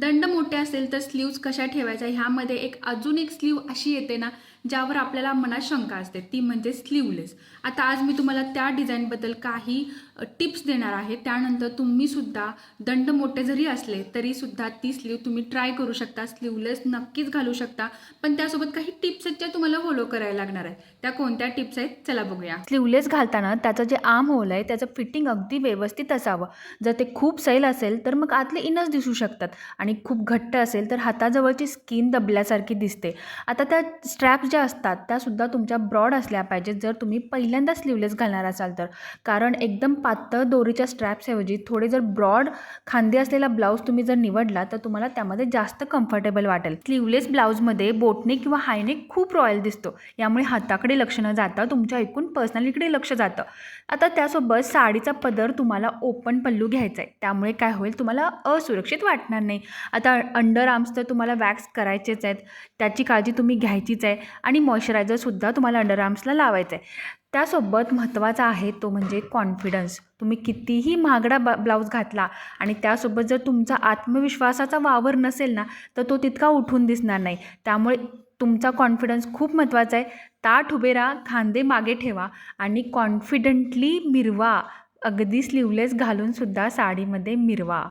दंड मोठे असेल तर स्लीव्ज कशा ठेवायच्या? ह्यामध्ये एक अजून एक स्लीव अशी येते ना ज्यावर आपल्याला मनात शंका असते. ती म्हणजे स्लीवलेस आता आज मी तुम्हाला त्या डिझाईनबद्दल काही टिप्स देणार आहे. त्यानंतर तुम्ही सुद्धा दंड मोठे जरी असले तरी सुद्धा ती स्लीव तुम्ही ट्राय करू शकता. स्लीवलेस नक्कीच घालू शकता. पण त्यासोबत काही टिप्स आहेत ज्या तुम्हाला फॉलो करायला लागणार आहे. त्या कोणत्या टिप्स आहेत चला बघूया. स्लीवलेस घालताना त्याचं जे आर्म होल आहे त्याचं फिटिंग अगदी व्यवस्थित असावं. जर ते खूप सैल असेल तर मग आतले इनच दिसू शकतात. आणि खूप घट्ट असेल तर हाताजवळची स्किन दबल्यासारखी दिसते. आता त्या स्ट्रॅप्स ज्या असतात त्यासुद्धा तुमच्या ब्रॉड असल्या पाहिजेत जर तुम्ही पहिल्यांदा स्लीवलेस घालणार असाल तर. कारण एकदम पातळ दोरीच्या स्ट्रॅप्सऐवजी थोडे जर ब्रॉड खांदे असलेला ब्लाऊज तुम्ही जर निवडला तर तुम्हाला त्यामध्ये जास्त कम्फर्टेबल वाटेल. स्लीवलेस ब्लाऊजमध्ये बोटने किंवा हायनेक खूप रॉयल दिसतो. यामुळे हाताकडे लक्ष न जाता तुमच्या एकूण पर्सनॅलिटीकडे लक्ष जातं. आता त्यासोबत साडीचा पदर तुम्हाला ओपन पल्लू घ्यायचा आहे. त्यामुळे काय होईल? तुम्हाला असुरक्षित वाटणार नाही. आता अंडर आर्म्स तर तुम्हाला वॅक्स करायचेच आहेत. त्याची काळजी तुम्ही घ्यायचीच आहे. आणि मॉइश्चरायझरसुद्धा तुम्हाला अंडर आर्म्सला लावायचं आहे. त्यासोबत महत्त्वाचा आहे तो म्हणजे कॉन्फिडन्स तुम्ही कितीही महागडा ब ब्लाऊज घातला आणि त्यासोबत जर तुमचा आत्मविश्वासाचा वावर नसेल ना तर तो तितका उठून दिसणार नाही. त्यामुळे तुमचा कॉन्फिडन्स खूप महत्त्वाचा आहे. ताठ उभे राहा खांदे मागे ठेवा आणि कॉन्फिडंटली मिरवा. अगदी स्लीवलेस घालूनसुद्धा साडीमध्ये मिरवा.